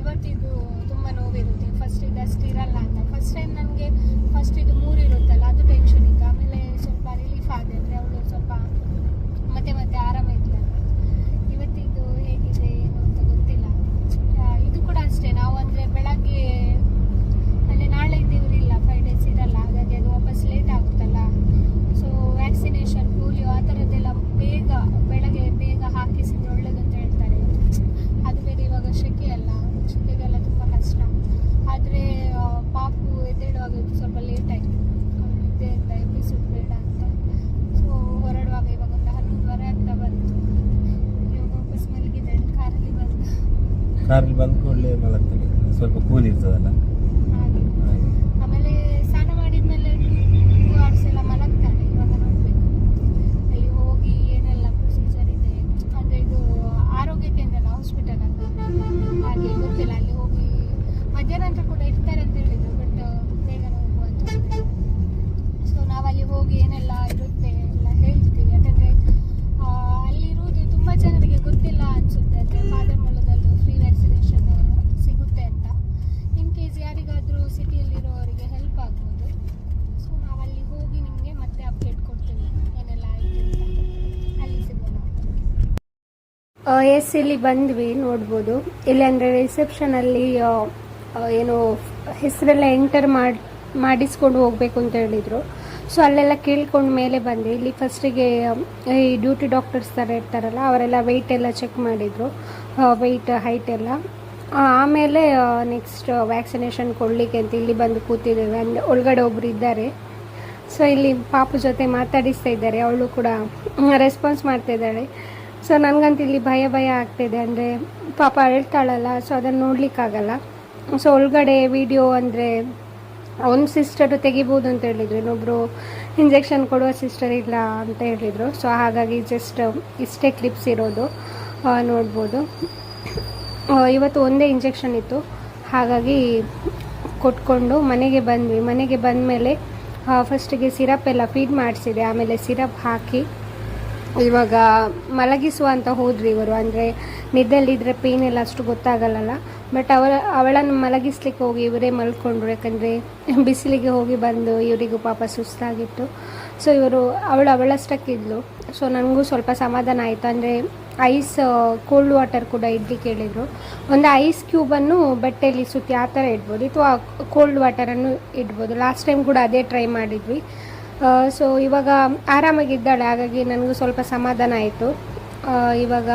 ಇವತ್ತಿದು ತುಂಬ ನೋವಿರುತ್ತೆ. ಫಸ್ಟ್ ಇದು ಅಷ್ಟು ಇರಲ್ಲ ಅಂತ. ಫಸ್ಟ್ ಟೈಮ್ ನನಗೆ ಫಸ್ಟ್ ಇದು ಮೂರು ಇರುತ್ತಲ್ಲ ಅದು ಟೆನ್ಷನ್ ಇತ್ತು ಆಮೇಲೆ ಸ್ವಲ್ಪ ರಿಲೀಫ್ ಆದೆ ಅಂದರೆ ಅವಳು ಸ್ವಲ್ಪ ಮತ್ತೆ ಮತ್ತೆ ಆರಾಮ ಇದ್ಲಲ್ಲ ಇವತ್ತಿದ್ದು ಹೇಗಿದೆ ಏನು ಅಂತ ಗೊತ್ತಿಲ್ಲ ಆ, ಇದು ಕೂಡ ಅಷ್ಟೇ ನಾವು ಅಂದರೆ ಬೆಳಗ್ಗೆ ಅಂದರೆ ನಾಳೆ ಇವ್ರಿಲ್ಲ ಫೈವ್ ಡೇಸ್ ಇರಲ್ಲ ಹಾಗಾಗಿ ಅದು ವಾಪಸ್ ಲೇಟ್ ಆಗುತ್ತಲ್ಲ ಸೊ ವ್ಯಾಕ್ಸಿನೇಷನ್ ಪೋಲಿಯೋ ಆ ಥರದ್ದೆಲ್ಲ ಬೇಗ ಬೆಳಗ್ಗೆ ಬೇಗ ಹಾಕಿಸಿದ್ರೆ ಒಳ್ಳೇದಂತ ಹೇಳ್ತಾರೆ ಅದು ಬೇರೆ ಇವಾಗ ಶೆಕೆ ಅಲ್ಲ ಶೆಕೆಗೆಲ್ಲ ತುಂಬ ಕಷ್ಟ ಆದರೆ ಪಾಪು ಎದ್ದೇಳುವಾಗ ಇದು ಸ್ವಲ್ಪ ಲೇಟ್ ಆಯಿತು ನಿದ್ದೆಯಿಂದ ಎಬ್ಬಿಸೋದು ಬೇಡ ಅಂತ ಸೊ ಹೊರಡುವಾಗ ಇವಾಗ ಒಂದು ಹನ್ನೊಂದುವರೆ ಆಗ್ತಾ ಬಂತು ಇವಾಗ ವಾಪಸ್ ಮಲಗಿದ್ದಾಳೆ ಕಾರಲ್ಲಿ ಬಂದು ಕಾರಲ್ಲಿ ಬಂದ ಕೂಡಲೇ ಮಲಗ್ತಾನೆ ಸ್ವಲ್ಪ ಕೂಲ್ ಇರ್ತದಲ್ಲ ಹಾಗೆ ಹಾಗೆ ಆಮೇಲೆ ಸ್ನಾನ ಮಾಡಿದ್ಮೇಲೆ ಟೂ ಅವರ್ಸ್ ಎಲ್ಲ ಮಲಗ್ತಾಳೆ ಇವಾಗ ನೋಡ್ಬೇಕು ಅಲ್ಲಿ ಹೋಗಿ ಏನೆಲ್ಲ ಪ್ರೊಸೀಜರ್ ಇದೆ ಅಂದರೆ ಇದು ಆರೋಗ್ಯ ಕೇಂದ್ರ ಅಲ್ಲ ಹಾಸ್ಪಿಟಲ್ ಅಲ್ಲ ಹಾಗೆ ಗೊತ್ತಿಲ್ಲ ಅಲ್ಲಿ ಹೋಗಿ ಮಧ್ಯಾಹ್ನ ಕೂಡ ಇರ್ತಾರೆ ಅಂತ ಹೇಳಿದ್ರು ಬಟ್ ಬೇಗನೆ ಹೋಗುವ ಅಂತ ಸೊ ನಾವಲ್ಲಿ ಹೋಗಿ ಏನೆಲ್ಲ ಇರುತ್ತೆ ಎಲ್ಲ ಹೇಳ್ತೀವಿ ಯಾಕಂದರೆ ಅಲ್ಲಿರುವುದು ತುಂಬ ಜನರಿಗೆ ಗೊತ್ತಿಲ್ಲ ಅನಿಸುತ್ತೆ ಅಂದರೆ ಫಾದರ್ ಮೊಲದಲ್ಲೂ ಫ್ರೀ ವ್ಯಾಕ್ಸಿನೇಷನ್ ಸಿಗುತ್ತೆ ಅಂತ ಇನ್ ಕೇಸ್ ಯಾರಿಗಾದರೂ ಸಿಟಿಯಲ್ಲಿರೋರಿಗೆ ಹೆಲ್ಪ್ ಆಗ್ಬೋದು. ಸೊ ನಾವು ಅಲ್ಲಿ ಹೋಗಿ ನಿಮಗೆ ಮತ್ತೆ ಅಪ್ಡೇಟ್ ಕೊಡ್ತೀವಿ ಏನೆಲ್ಲ ಎಸ್ ಇಲ್ಲಿ ಬಂದ್ವಿ, ನೋಡ್ಬೋದು. ಇಲ್ಲಿ ಅಂದರೆ ರಿಸೆಪ್ಷನಲ್ಲಿ ಏನು, ಹೆಸರೆಲ್ಲ ಎಂಟರ್ ಮಾಡಿ, ಮಾಡಿಸ್ಕೊಂಡು ಹೋಗಬೇಕು ಅಂತ ಹೇಳಿದರು. ಸೊ ಅಲ್ಲೆಲ್ಲ ಕೇಳ್ಕೊಂಡು ಮೇಲೆ ಬಂದೆ. ಇಲ್ಲಿ ಫಸ್ಟಿಗೆ ಈ ಡ್ಯೂಟಿ ಡಾಕ್ಟರ್ಸ್ ಥರ ಇರ್ತಾರಲ್ಲ, ಅವರೆಲ್ಲ ವೆಯ್ಟ್ ಎಲ್ಲ ಚೆಕ್ ಮಾಡಿದರು. ವೆಯ್ಟ್ ಹೈಟ್ ಎಲ್ಲ. ಆಮೇಲೆ ನೆಕ್ಸ್ಟ್ ವ್ಯಾಕ್ಸಿನೇಷನ್ ಕೊಡಲಿಕ್ಕೆ ಅಂತ ಇಲ್ಲಿ ಬಂದು ಕೂತಿದ್ದೇವೆ. ಅಂದರೆ ಒಳಗಡೆ ಒಬ್ಬರು ಇದ್ದಾರೆ. ಸೊ ಇಲ್ಲಿ ಪಾಪು ಜೊತೆ ಮಾತಾಡಿಸ್ತಾ ಇದ್ದಾರೆ. ಅವಳು ಕೂಡ ರೆಸ್ಪಾನ್ಸ್ ಮಾಡ್ತಾ ಇದ್ದಾಳೆ. ಸೊ ನನಗಂತೂ ಇಲ್ಲಿ ಭಯ ಭಯ ಆಗ್ತಿದೆ ಅಂದರೆ ಪಾಪ ಅಳ್ತಾಳಲ್ಲ ಸೊ ಅದನ್ನು ನೋಡಲಿಕ್ಕಾಗಲ್ಲ. ಸೊ ಒಳಗಡೆ ವಿಡಿಯೋ ಅಂದರೆ ಒಂದು ಸಿಸ್ಟರು ತೆಗಿಬೋದು ಅಂತ ಹೇಳಿದ್ರು. ಇನ್ನೊಬ್ಬರು ಇಂಜೆಕ್ಷನ್ ಕೊಡುವ ಸಿಸ್ಟರ್ ಇಲ್ಲ ಅಂತ ಹೇಳಿದರು. ಸೊ ಹಾಗಾಗಿ ಜಸ್ಟ್ ಇಷ್ಟೇ ಕ್ಲಿಪ್ಸ್ ಇರೋದು ನೋಡ್ಬೋದು. ಇವತ್ತು ಒಂದೇ ಇಂಜೆಕ್ಷನ್ ಇತ್ತು. ಹಾಗಾಗಿ ಕೊಟ್ಕೊಂಡು ಮನೆಗೆ ಬಂದ್ವಿ. ಮನೆಗೆ ಬಂದಮೇಲೆ ಫಸ್ಟಿಗೆ ಸಿರಪ್ ಎಲ್ಲ ಫೀಡ್ ಮಾಡಿಸಿದೆ. ಆಮೇಲೆ ಸಿರಪ್ ಹಾಕಿ, ಇವಾಗ ಮಲಗಿಸುವ ಅಂತ ಹೋದ್ರಿ ಇವರು. ಅಂದರೆ ನಿದ್ದೆಲ್ಲಿದ್ದರೆ ಪೇನ್ ಎಲ್ಲ ಅಷ್ಟು ಗೊತ್ತಾಗಲ್ಲಲ್ಲ. ಬಟ್ ಅವಳ, ಅವಳನ್ನು ಮಲಗಿಸ್ಲಿಕ್ಕೆ ಹೋಗಿ ಇವರೇ ಮಲ್ಕೊಂಡ್ರು. ಯಾಕಂದರೆ ಬಿಸಿಲಿಗೆ ಹೋಗಿ ಬಂದು ಇವರಿಗೂ ಪಾಪ ಸುಸ್ತಾಗಿತ್ತು. ಸೊ ಇವರು ಅವಳು ಅವಳಷ್ಟಕ್ಕಿದ್ಲು. ಸೊ ನನಗೂ ಸ್ವಲ್ಪ ಸಮಾಧಾನ ಆಯಿತು. ಅಂದರೆ, ಐಸ್ ಕೋಲ್ಡ್ ವಾಟರ್ ಕೂಡ ಇಡ್ಲಿಕ್ಕೆ ಹೇಳಿದರು ಒಂದು ಐಸ್ ಕ್ಯೂಬನ್ನು ಬಟ್ಟೆಯಲ್ಲಿ ಸುತ್ತಿ ಆ ಥರ ಇಡ್ಬೋದು. ಅಥವಾ ಕೋಲ್ಡ್ ವಾಟರನ್ನು ಇಡ್ಬೋದು. ಲಾಸ್ಟ್ ಟೈಮ್ ಕೂಡ ಅದೇ ಟ್ರೈ ಮಾಡಿದ್ವಿ. ಸೊ ಇವಾಗ ಆರಾಮಾಗಿದ್ದಾಳೆ. ಹಾಗಾಗಿ ನನಗೂ ಸ್ವಲ್ಪ ಸಮಾಧಾನ ಆಯಿತು. ಇವಾಗ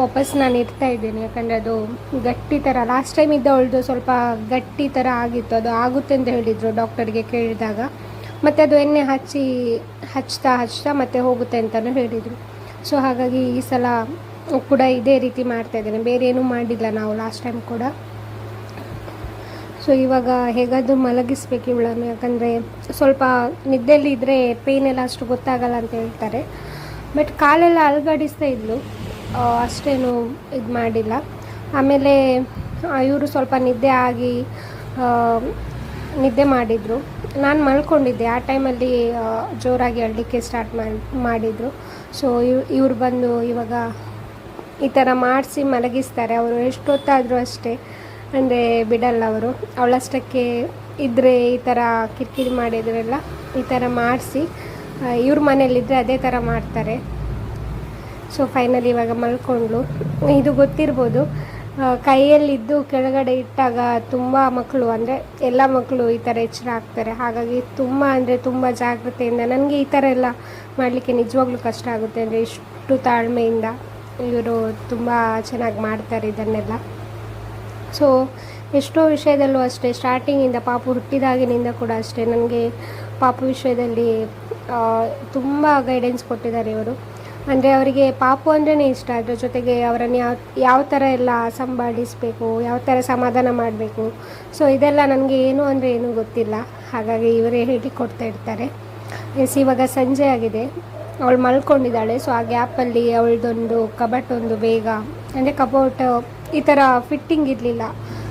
ವಾಪಸ್ ನಾನು ಇರ್ತಾ ಇದ್ದೀನಿ. ಯಾಕಂದರೆ ಅದು ಗಟ್ಟಿ ಥರ. ಲಾಸ್ಟ್ ಟೈಮ್ ಇದ್ದವಳದು ಸ್ವಲ್ಪ ಗಟ್ಟಿ ಥರ ಆಗಿತ್ತು. ಅದು ಆಗುತ್ತೆ ಅಂತ ಹೇಳಿದರು ಡಾಕ್ಟರ್ಗೆ ಕೇಳಿದಾಗ. ಮತ್ತು ಅದು ಎಣ್ಣೆ ಹಚ್ಚಿ ಹಚ್ತಾ ಹಚ್ತಾ ಮತ್ತೆ ಹೋಗುತ್ತೆ ಅಂತಲೂ ಹೇಳಿದರು. ಸೊ ಹಾಗಾಗಿ ಈ ಸಲ ಕೂಡ ಇದೇ ರೀತಿ ಮಾಡ್ತಾ ಇದ್ದೇನೆ. ಬೇರೆ ಏನೂ ಮಾಡಿಲ್ಲ ನಾವು ಲಾಸ್ಟ್ ಟೈಮ್ ಕೂಡ. ಸೊ ಇವಾಗ ಹೇಗಾದರೂ ಮಲಗಿಸ್ಬೇಕು ಇವಳನ್ನು. ಯಾಕಂದರೆ ಸ್ವಲ್ಪ ನಿದ್ದೆಯಲ್ಲಿ ಇದ್ದರೆ ಪೇನ್ ಎಲ್ಲ ಅಷ್ಟು ಗೊತ್ತಾಗಲ್ಲ ಅಂತ ಹೇಳ್ತಾರೆ. ಬಟ್ ಕಾಲೆಲ್ಲ ಅಲ್ಗಾಡಿಸ್ತಾ ಇದ್ಲು. ಅಷ್ಟೇನು ಇದು ಮಾಡಿಲ್ಲ. ಆಮೇಲೆ ಇವರು ಸ್ವಲ್ಪ ನಿದ್ದೆ ಆಗಿ ನಿದ್ದೆ ಮಾಡಿದರು. ನಾನು ಮಲ್ಕೊಂಡಿದ್ದೆ. ಆ ಟೈಮಲ್ಲಿ ಜೋರಾಗಿ ಅಳಲಿಕ್ಕೆ ಸ್ಟಾರ್ಟ್ ಮಾಡಿ ಮಾಡಿದರು. ಸೊ ಇವ್, ಇವ್ರು ಬಂದು ಇವಾಗ ಈ ಥರ ಮಾಡಿಸಿ ಮಲಗಿಸ್ತಾರೆ. ಅವರು ಎಷ್ಟೊತ್ತಾದರೂ ಅಷ್ಟೇ. ಅಂದರೆ ಬಿಡಲ್ಲ ಅವರು. ಅವಳಷ್ಟಕ್ಕೆ ಇದ್ದರೆ ಈ ಥರ ಕಿರಿಕಿರಿ ಮಾಡಿದ್ರೆಲ್ಲ ಈ ಥರ ಮಾಡಿಸಿ ಇವ್ರ ಮನೇಲಿದ್ದರೆ ಅದೇ ಥರ ಮಾಡ್ತಾರೆ. ಸೊ ಫೈನಲಿ ಇವಾಗ ಮಲ್ಕೊಂಡ್ಲು ಇದು ಗೊತ್ತಿರ್ಬೋದು. ಕೈಯಲ್ಲಿದ್ದು ಕೆಳಗಡೆ ಇಟ್ಟಾಗ ತುಂಬ ಮಕ್ಕಳು, ಅಂದರೆ ಎಲ್ಲ ಮಕ್ಕಳು ಈ ಥರ ಎಚ್ಚರ ಆಗ್ತಾರೆ. ಹಾಗಾಗಿ ತುಂಬ, ಅಂದರೆ ತುಂಬ ಜಾಗ್ರತೆಯಿಂದ, ನನಗೆ ಈ ಥರ ಎಲ್ಲ ಮಾಡಲಿಕ್ಕೆ ನಿಜವಾಗ್ಲೂ ಕಷ್ಟ ಆಗುತ್ತೆ. ಅಂದರೆ ಇಷ್ಟು ತಾಳ್ಮೆಯಿಂದ ಇವರು ತುಂಬ ಚೆನ್ನಾಗಿ ಮಾಡ್ತಾರೆ ಇದನ್ನೆಲ್ಲ. ಸೊ ಎಷ್ಟೋ ವಿಷಯದಲ್ಲೂ ಅಷ್ಟೇ ಸ್ಟಾರ್ಟಿಂಗಿಂದ ಪಾಪು ಹುಟ್ಟಿದಾಗಿನಿಂದ ಕೂಡ ಅಷ್ಟೇ, ನನಗೆ ಪಾಪು ವಿಷಯದಲ್ಲಿ ತುಂಬ ಗೈಡೆನ್ಸ್ ಕೊಟ್ಟಿದ್ದಾರೆ ಇವರು. ಅಂದರೆ ಅವರಿಗೆ ಪಾಪು ಅಂದ್ರೇ ಇಷ್ಟ. ಅದ್ರ ಜೊತೆಗೆ ಅವರನ್ನು ಯಾವ ಯಾವ ಥರ ಎಲ್ಲ ಸಂಭಾಳಿಸಬೇಕು, ಯಾವ ಥರ ಸಮಾಧಾನ ಮಾಡಬೇಕು. ಸೊ ಇದೆಲ್ಲ ನನಗೆ ಏನು ಅಂದರೆ ಏನೂ ಗೊತ್ತಿಲ್ಲ. ಹಾಗಾಗಿ ಇವರೇ ಹೇಳಿ ಕೊಡ್ತಾ ಇರ್ತಾರೆ. ಎಸ್ ಇವಾಗ ಸಂಜೆ ಆಗಿದೆ. ಅವಳು ಮಲ್ಕೊಂಡಿದ್ದಾಳೆ. ಸೊ ಆ ಗ್ಯಾಪಲ್ಲಿ ಅವಳದೊಂದು ಕಬಟ್ ಒಂದು ಬೇಗ, ಅಂದರೆ ಕಬೋಟ್, ಈ ಥರ ಫಿಟ್ಟಿಂಗ್ ಇರಲಿಲ್ಲ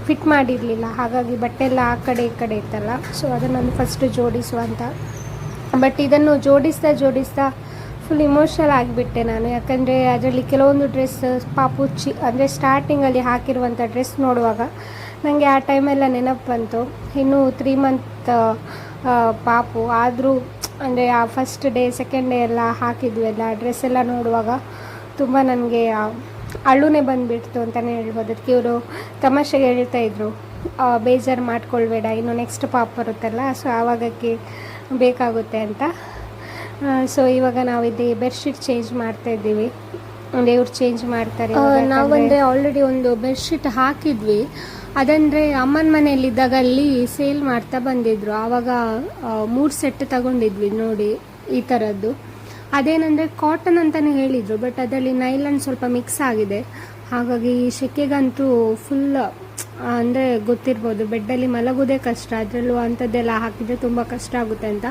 ಫಿಟ್ ಮಾಡಿರಲಿಲ್ಲ. ಹಾಗಾಗಿ ಬಟ್ಟೆ ಎಲ್ಲ ಆ ಕಡೆ ಈ ಕಡೆ ಇತ್ತಲ್ಲ. ಸೊ ಅದನ್ನು ಫಸ್ಟ್ ಜೋಡಿಸುವಂತ ಬಟ್ ಇದನ್ನು ಜೋಡಿಸ್ತಾ ಜೋಡಿಸ್ತಾ ಫುಲ್ ಇಮೋಷ್ನಲ್ ಆಗಿಬಿಟ್ಟೆ ನಾನು. ಯಾಕಂದರೆ ಅದರಲ್ಲಿ ಕೆಲವೊಂದು ಡ್ರೆಸ್ ಪಾಪು ಚಿ ಅಂದರೆ ಸ್ಟಾರ್ಟಿಂಗಲ್ಲಿ ಹಾಕಿರುವಂಥ ಡ್ರೆಸ್ ನೋಡುವಾಗ ನನಗೆ ಆ ಟೈಮೆಲ್ಲ ನೆನಪು ಬಂತು. ಇನ್ನೂ ತ್ರೀ ಮಂತ್ ಪಾಪು ಆದರೂ ಅಂದರೆ ಆ ಫಸ್ಟ್ ಡೇ ಸೆಕೆಂಡ್ ಡೇ ಎಲ್ಲ ಹಾಕಿದ್ವಿ ಎಲ್ಲ. ಡ್ರೆಸ್ ಎಲ್ಲ ನೋಡುವಾಗ ತುಂಬ ನನಗೆ ಅಳುನೇ ಬಂದುಬಿಡ್ತು ಅಂತಲೇ ಹೇಳ್ಬೋದು. ಅದಕ್ಕೆ ಇವರು ತಮಾಷೆಗೆ ಹೇಳ್ತಾ ಇದ್ರು ಬೇಜಾರು ಮಾಡ್ಕೊಳ್ಬೇಡ, ಇನ್ನು ನೆಕ್ಸ್ಟ್ ಪಾಪ ಬರುತ್ತಲ್ಲ ಸೊ ಆವಾಗಕ್ಕೆ ಬೇಕಾಗುತ್ತೆ ಅಂತ. ಸೊ ಇವಾಗ ನಾವು ಇಲ್ಲಿ ಬೆಡ್ಶೀಟ್ ಚೇಂಜ್ ಮಾಡ್ತಾ ಇದ್ದೀವಿ. ಅಂದರೆ ಇವ್ರು ಚೇಂಜ್ ಮಾಡ್ತಾರೆ ನಾವಂದರೆ ಆಲ್ರೆಡಿ ಒಂದು ಬೆಡ್ಶೀಟ್ ಹಾಕಿದ್ವಿ. ಅದಂದರೆ ಅಮ್ಮನ ಮನೆಯಲ್ಲಿದ್ದಾಗ ಅಲ್ಲಿ ಸೇಲ್ ಮಾಡ್ತಾ ಬಂದಿದ್ರು. ಆವಾಗ ಮೂರು ಸೆಟ್ ತಗೊಂಡಿದ್ವಿ ನೋಡಿ ಈ ಥರದ್ದು ಅದೇನಂದರೆ ಕಾಟನ್ ಅಂತಲೇ ಹೇಳಿದರು ಬಟ್ ಅದರಲ್ಲಿ ನೈಲನ್ ಸ್ವಲ್ಪ ಮಿಕ್ಸ್ ಆಗಿದೆ. ಹಾಗಾಗಿ ಈ ಸೆಕೆಗಂತೂ ಫುಲ್ ಅಂದರೆ ಗೊತ್ತಿರ್ಬೋದು ಬೆಡ್ಡಲ್ಲಿ ಮಲಗೋದೇ ಕಷ್ಟ. ಅದರಲ್ಲೂ ಅಂಥದ್ದೆಲ್ಲ ಹಾಕಿದರೆ ತುಂಬ ಕಷ್ಟ ಆಗುತ್ತೆ ಅಂತ.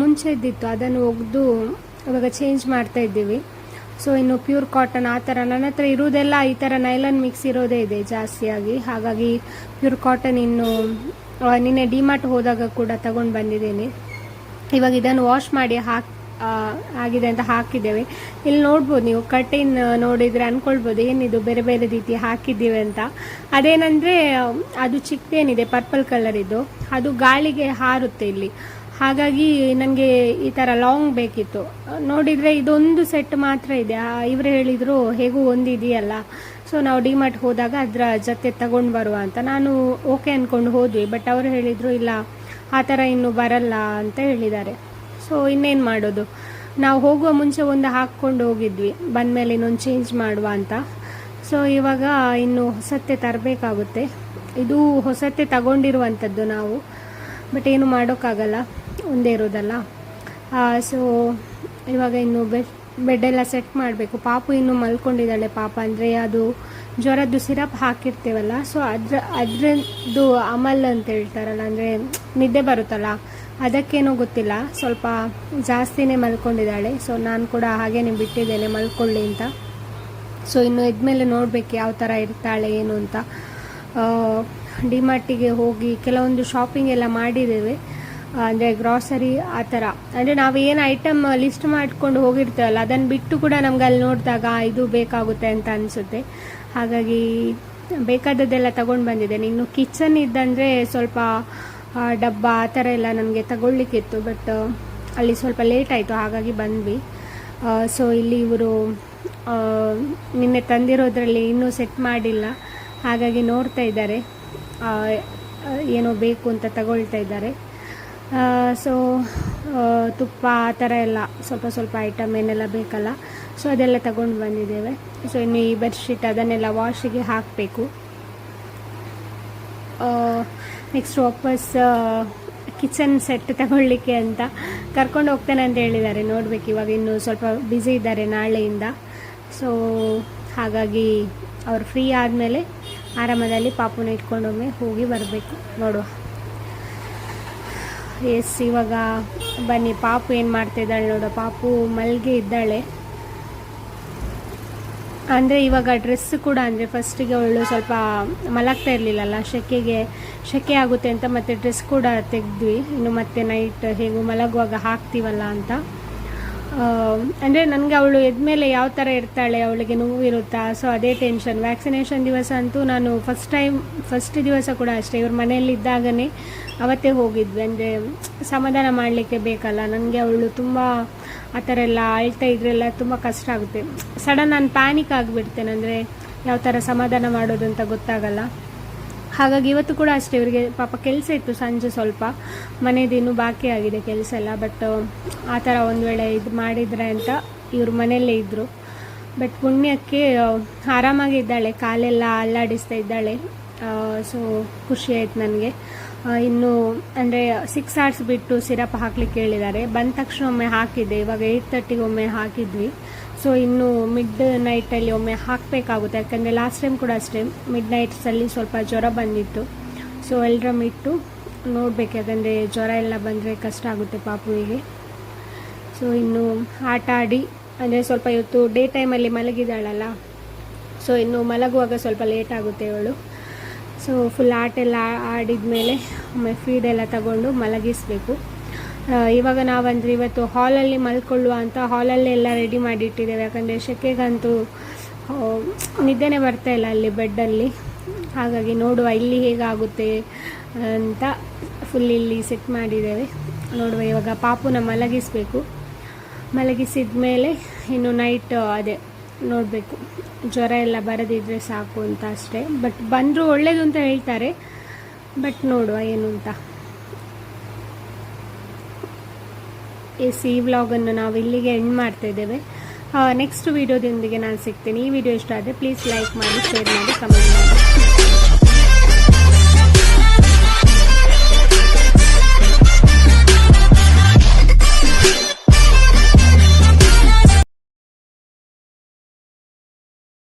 ಮುಂಚೆ ಇದ್ದಿತ್ತು. ಅದನ್ನು ಒಗೆದು ಇವಾಗ ಚೇಂಜ್ ಮಾಡ್ತಾ ಇದ್ದೀವಿ. ಸೊ ಇನ್ನು ಪ್ಯೂರ್ ಕಾಟನ್ ಆ ಥರ. ನನ್ನ ಹತ್ರ ಇರೋದೆಲ್ಲ ಈ ಥರ ನೈಲನ್ ಮಿಕ್ಸ್ ಇರೋದೇ ಇದೆ ಜಾಸ್ತಿಯಾಗಿ. ಹಾಗಾಗಿ ಪ್ಯೂರ್ ಕಾಟನ್ ಇನ್ನು ನಿನ್ನೆ ಡಿಮಾರ್ಟ್ ಹೋದಾಗ ಕೂಡ ತಗೊಂಡು ಬಂದಿದ್ದೀನಿ. ಇವಾಗ ಇದನ್ನು ವಾಶ್ ಮಾಡಿ ಹಾಕ್ ಆಗಿದೆ ಅಂತ ಹಾಕಿದ್ದೇವೆ. ಇಲ್ಲಿ ನೋಡ್ಬೋದು ನೀವು ಕಟ್ಟಿನ್ ನೋಡಿದರೆ ಅಂದ್ಕೊಳ್ಬೋದು ಏನಿದು ಬೇರೆ ಬೇರೆ ರೀತಿ ಹಾಕಿದ್ದೀವಿ ಅಂತ. ಅದೇನಂದರೆ, ಅದು ಚಿಕ್ಕದೇನಿದೆ ಪರ್ಪಲ್ ಕಲರ್ ಇದು. ಅದು ಗಾಳಿಗೆ ಹಾರುತ್ತೆ ಇಲ್ಲಿ. ಹಾಗಾಗಿ ನನಗೆ ಈ ಥರ ಲಾಂಗ್ ಬೇಕಿತ್ತು. ನೋಡಿದರೆ ಇದೊಂದು ಸೆಟ್ ಮಾತ್ರ ಇದೆ. ಇವರು ಹೇಳಿದರು, ಹೇಗೂ ಒಂದಿದೆಯಲ್ಲ ಸೊ ನಾವು ಡಿಮಾರ್ಟ್ ಹೋದಾಗ ಅದರ ಜೊತೆ ತಗೊಂಡು ಬರುವ ಅಂತ. ನಾನು ಓಕೆ ಅಂದ್ಕೊಂಡು ಹೋದ್ವಿ ಬಟ್ ಅವರು ಹೇಳಿದರು, ಇಲ್ಲ, ಆ ಥರ ಇನ್ನು ಬರಲ್ಲ ಅಂತ ಹೇಳಿದ್ದಾರೆ. ಸೊ ಇನ್ನೇನು ಮಾಡೋದು? ನಾವು ಹೋಗುವ ಮುಂಚೆ ಒಂದು ಹಾಕ್ಕೊಂಡು ಹೋಗಿದ್ವಿ. ಬಂದಮೇಲೆ ಇನ್ನೊಂದು ಚೇಂಜ್ ಮಾಡುವ ಅಂತ. ಸೊ ಇವಾಗ ಇನ್ನು ಹೊಸತ್ತೆ ತರಬೇಕಾಗುತ್ತೆ. ಇದು ಹೊಸತ್ತೆ ತಗೊಂಡಿರುವಂಥದ್ದು ನಾವು ಬಟ್ ಏನು ಮಾಡೋಕ್ಕಾಗಲ್ಲ. ಒಂದೇ ಇರೋದಲ್ಲ. ಸೊ ಇವಾಗ ಇನ್ನು ಬೆಡ್ ಬೆಡ್ಡೆಲ್ಲ ಸೆಟ್ ಮಾಡಬೇಕು. ಪಾಪು ಇನ್ನು ಮಲ್ಕೊಂಡಿದ್ದಾಳೆ ಪಾಪ. ಅಂದರೆ ಅದು ಜ್ವರದ್ದು ಸಿರಪ್ ಹಾಕಿರ್ತೀವಲ್ಲ ಸೊ ಅದ್ರ, ಅದರದ್ದು ಅಮಲ್ ಅಂತ ಹೇಳ್ತಾರಲ್ಲ, ಅಂದರೆ ನಿದ್ದೆ ಬರುತ್ತಲ್ಲ, ಅದಕ್ಕೇನೋ ಗೊತ್ತಿಲ್ಲ. ಸ್ವಲ್ಪ ಜಾಸ್ತಿನೇ ಮಲ್ಕೊಂಡಿದ್ದಾಳೆ. ಸೊ ನಾನು ಕೂಡ ಹಾಗೇನೆ ಬಿಟ್ಟಿದ್ದೇನೆ, ಮಲ್ಕೊಳ್ಳಿ ಅಂತ. ಸೊ ಇನ್ನು ಇದ್ಮೇಲೆ ನೋಡಬೇಕು ಯಾವ ಥರ ಇರ್ತಾಳೆ, ಏನು ಅಂತ. ಡಿಮಾರ್ಟಿಗೆ ಹೋಗಿ ಕೆಲವೊಂದು ಶಾಪಿಂಗ್ ಎಲ್ಲ ಮಾಡಿದ್ದೇವೆ. ಅಂದರೆ ಗ್ರಾಸರಿ ಆ ಥರ. ಅಂದರೆ ನಾವು ಏನು ಐಟಮ್ ಲಿಸ್ಟ್ ಮಾಡ್ಕೊಂಡು ಹೋಗಿರ್ತೇವಲ್ಲ ಅದನ್ನು ಬಿಟ್ಟು ಕೂಡ ನಮ್ಗೆ ಅಲ್ಲಿ ನೋಡಿದಾಗ ಇದು ಬೇಕಾಗುತ್ತೆ ಅಂತ ಅನಿಸುತ್ತೆ. ಹಾಗಾಗಿ ಬೇಕಾದದ್ದೆಲ್ಲ ತಗೊಂಡು ಬಂದಿದ್ದೇನೆ. ಇನ್ನು ಕಿಚನ್ ಇದ್ದಂದರೆ ಸ್ವಲ್ಪ ಡಬ್ಬ ಆ ಥರ ಎಲ್ಲ ನನಗೆ ತಗೊಳ್ಳಿಕ್ಕಿತ್ತು. ಬಟ್ ಅಲ್ಲಿ ಸ್ವಲ್ಪ ಲೇಟ್ ಆಯಿತು, ಹಾಗಾಗಿ ಬಂದ್ವಿ. ಸೊ ಇಲ್ಲಿ ಇವರು ನಿನ್ನೆ ತಂದಿರೋದ್ರಲ್ಲಿ ಇನ್ನೂ ಸೆಟ್ ಮಾಡಿಲ್ಲ. ಹಾಗಾಗಿ ನೋಡ್ತಾ ಇದ್ದಾರೆ. ಏನೋ ಬೇಕು ಅಂತ ತಗೊಳ್ತಾ ಇದ್ದಾರೆ. ಸೊ ತುಪ್ಪ ಆ ಥರ ಎಲ್ಲ ಸ್ವಲ್ಪ ಸ್ವಲ್ಪ ಐಟಮ್ ಏನೆಲ್ಲ ಬೇಕಲ್ಲ ಸೊ ಅದೆಲ್ಲ ತಗೊಂಡು ಬಂದಿದ್ದೇವೆ. ಸೊ ಇನ್ನು ಈ ಬೆಡ್ಶೀಟ್ ಅದನ್ನೆಲ್ಲ ವಾಶಿಗೆ ಹಾಕಬೇಕು. ನೆಕ್ಸ್ಟ್ ವಾಪಸ್ ಕಿಚನ್ ಸೆಟ್ ತಗೊಳ್ಳಿಕ್ಕೆ ಅಂತ ಕರ್ಕೊಂಡು ಹೋಗ್ತೇನೆ ಅಂತ ಹೇಳಿದ್ದಾರೆ. ನೋಡ್ಬೇಕು, ಇವಾಗ ಇನ್ನು ಸ್ವಲ್ಪ ಬ್ಯುಸಿ ಇದ್ದಾರೆ ನಾಳೆಯಿಂದ. ಸೊ ಹಾಗಾಗಿ ಅವ್ರು ಫ್ರೀ ಆದಮೇಲೆ ಆರಾಮದಲ್ಲಿ ಪಾಪುನ ಇಟ್ಕೊಂಡೊಮ್ಮೆ ಹೋಗಿ ಬರಬೇಕು. ನೋಡುವ. ಎಸ್ ಇವಾಗ ಬನ್ನಿ. ಪಾಪು ಏನು ಮಾಡ್ತಿದ್ದಾಳೆ ನೋಡು. ಪಾಪು ಮಲ್ಗೆ ಇದ್ದಾಳೆ. ಅಂದರೆ ಇವಾಗ ಡ್ರೆಸ್ ಕೂಡ ಅಂದರೆ ಫಸ್ಟಿಗೆ ಅವಳು ಸ್ವಲ್ಪ ಮಲಗ್ತಾ ಇರಲಿಲ್ಲಲ್ಲ, ಶೆಕೆಗೆ, ಶೆಕೆ ಆಗುತ್ತೆ ಅಂತ ಮತ್ತೆ ಡ್ರೆಸ್ ಕೂಡ ತೆಗೆದ್ವಿ. ಇನ್ನು ಮತ್ತೆ ನೈಟ್ ಹೇಗೂ ಮಲಗುವಾಗ ಹಾಕ್ತೀವಲ್ಲ ಅಂತ. ಅಂದರೆ ನನಗೆ ಅವಳು ಎದ್ಮೇಲೆ ಯಾವ ಥರ ಇರ್ತಾಳೆ, ಅವಳಿಗೆ ನೋವು ಇರುತ್ತಾ? ಸೊ ಅದೇ ಟೆನ್ಷನ್ ವ್ಯಾಕ್ಸಿನೇಷನ್ ದಿವಸ ಅಂತೂ ನಾನು ಫಸ್ಟ್ ಟೈಮ್ ಫಸ್ಟ್ ದಿವಸ ಕೂಡ ಅಷ್ಟೇ. ಇವ್ರ ಮನೆಯಲ್ಲಿ ಇದ್ದಾಗನೇ ಅವತ್ತೇ ಹೋಗಿದ್ವಿ. ಅಂದರೆ ಸಮಾಧಾನ ಮಾಡಲಿಕ್ಕೆ ಬೇಕಲ್ಲ. ನನಗೆ ಅವಳು ತುಂಬ ಆ ಥರ ಎಲ್ಲ ಅಳ್ತಾ ಇದ್ರೆಲ್ಲ ತುಂಬ ಕಷ್ಟ ಆಗುತ್ತೆ. ಸಡನ್ ನಾನು ಪ್ಯಾನಿಕ್ ಆಗಿಬಿಡ್ತೇನೆ. ಅಂದರೆ ಯಾವ ಥರ ಸಮಾಧಾನ ಮಾಡೋದು ಅಂತ ಗೊತ್ತಾಗಲ್ಲ. ಹಾಗಾಗಿ ಇವತ್ತು ಕೂಡ ಅಷ್ಟೇ, ಇವರಿಗೆ ಪಾಪ ಕೆಲಸ ಇತ್ತು ಸಂಜೆ ಸ್ವಲ್ಪ. ಮನೇದು ಇನ್ನೂ ಬಾಕಿ ಆಗಿದೆ ಕೆಲಸ ಎಲ್ಲ ಬಟ್ ಆ ಥರ ಒಂದು ವೇಳೆ ಇದು ಮಾಡಿದ್ರೆ ಅಂತ ಇವರು ಮನೆಯಲ್ಲೇ ಇದ್ದರು ಬಟ್ ಪುಣ್ಯಕ್ಕೆ ಆರಾಮಾಗಿ ಇದ್ದಾಳೆ, ಕಾಲೆಲ್ಲ ಅಲ್ಲಾಡಿಸ್ತಾ ಇದ್ದಾಳೆ. ಸೊ ಖುಷಿ ಆಯ್ತು ನನಗೆ. ಇನ್ನು, ಅಂದರೆ ಸಿಕ್ಸ್ ಅವರ್ಸ್ ಬಿಟ್ಟು ಸಿರಪ್ ಹಾಕ್ಲಿಕ್ಕೆ ಹೇಳಿದ್ದಾರೆ. ಬಂದ ತಕ್ಷಣ ಒಮ್ಮೆ ಹಾಕಿದ್ದೆ, ಇವಾಗ ಏಯ್ಟ್ ತರ್ಟಿಗೆ ಒಮ್ಮೆ ಹಾಕಿದ್ವಿ. ಸೊ ಇನ್ನು ಮಿಡ್ ನೈಟಲ್ಲಿ ಒಮ್ಮೆ ಹಾಕಬೇಕಾಗುತ್ತೆ. ಯಾಕಂದರೆ ಲಾಸ್ಟ್ ಟೈಮ್ ಕೂಡ ಅಷ್ಟೇ ಮಿಡ್ ನೈಟ್ಸಲ್ಲಿ ಸ್ವಲ್ಪ ಜ್ವರ ಬಂದಿತ್ತು. ಸೊ ಎಲ್ರಮ್ ಇಟ್ಟು ನೋಡ್ಬೇಕು, ಯಾಕಂದರೆ ಜ್ವರ ಎಲ್ಲ ಬಂದರೆ ಕಷ್ಟ ಆಗುತ್ತೆ ಪಾಪುವಿಗೆ. ಸೊ ಇನ್ನು ಆಟ ಆಡಿ, ಅಂದರೆ ಸ್ವಲ್ಪ ಇವತ್ತು ಡೇ ಟೈಮಲ್ಲಿ ಮಲಗಿದಾಳಲ್ಲ ಸೊ ಇನ್ನು ಮಲಗುವಾಗ ಸ್ವಲ್ಪ ಲೇಟ್ ಆಗುತ್ತೆ ಇವಳು ಸೊ ಫುಲ್ ಆಟ ಎಲ್ಲ ಆಡಿದ ಮೇಲೆ ಒಮ್ಮೆ ಫೀಡೆಲ್ಲ ತಗೊಂಡು ಮಲಗಿಸಬೇಕು. ಇವಾಗ ನಾವಂದ್ರೆ ಇವತ್ತು ಹಾಲಲ್ಲಿ ಮಲ್ಕೊಳ್ಳುವ ಅಂತ ಹಾಲಲ್ಲೇ ಎಲ್ಲ ರೆಡಿ ಮಾಡಿಟ್ಟಿದ್ದೇವೆ. ಯಾಕಂದರೆ ಶೆಕೆಗಂತೂ ನಿದ್ದೆನೆ ಬರ್ತಾ ಇಲ್ಲ ಅಲ್ಲಿ ಬೆಡ್ಡಲ್ಲಿ ಹಾಗಾಗಿ ನೋಡುವ ಇಲ್ಲಿ ಹೇಗಾಗುತ್ತೆ ಅಂತ ಫುಲ್ ಇಲ್ಲಿ ಸೆಟ್ ಮಾಡಿದ್ದೇವೆ. ನೋಡುವ ಇವಾಗ ಪಾಪುನ ಮಲಗಿಸಬೇಕು. ಮಲಗಿಸಿದ ಮೇಲೆ ಇನ್ನು ನೈಟ್ ಅದೇ ನೋಡಬೇಕು. ಜ್ವರ ಎಲ್ಲ ಬರದಿದ್ದರೆ ಸಾಕು ಅಂತ ಅಷ್ಟೇ. ಬಟ್ ಬಂದರೂ ಒಳ್ಳೇದು ಅಂತ ಹೇಳ್ತಾರೆ. ಬಟ್ ನೋಡುವ ಏನು ಅಂತ. ಎಸ್ ಸಿ ವ್ಲಾಗನ್ನು ನಾವು ಇಲ್ಲಿಗೆ ಎಂಡ್ ಮಾಡ್ತಾ ಇದ್ದೇವೆ. ನೆಕ್ಸ್ಟ್ ವೀಡಿಯೋದೊಂದಿಗೆ ನಾನು ಸಿಗ್ತೀನಿ. ಈ ವಿಡಿಯೋ ಇಷ್ಟ ಆದರೆ ಪ್ಲೀಸ್ ಲೈಕ್ ಮಾಡಿ ಶೇರ್ ಮಾಡಿ ಕಮೆಂಟ್ ಮಾಡಿ.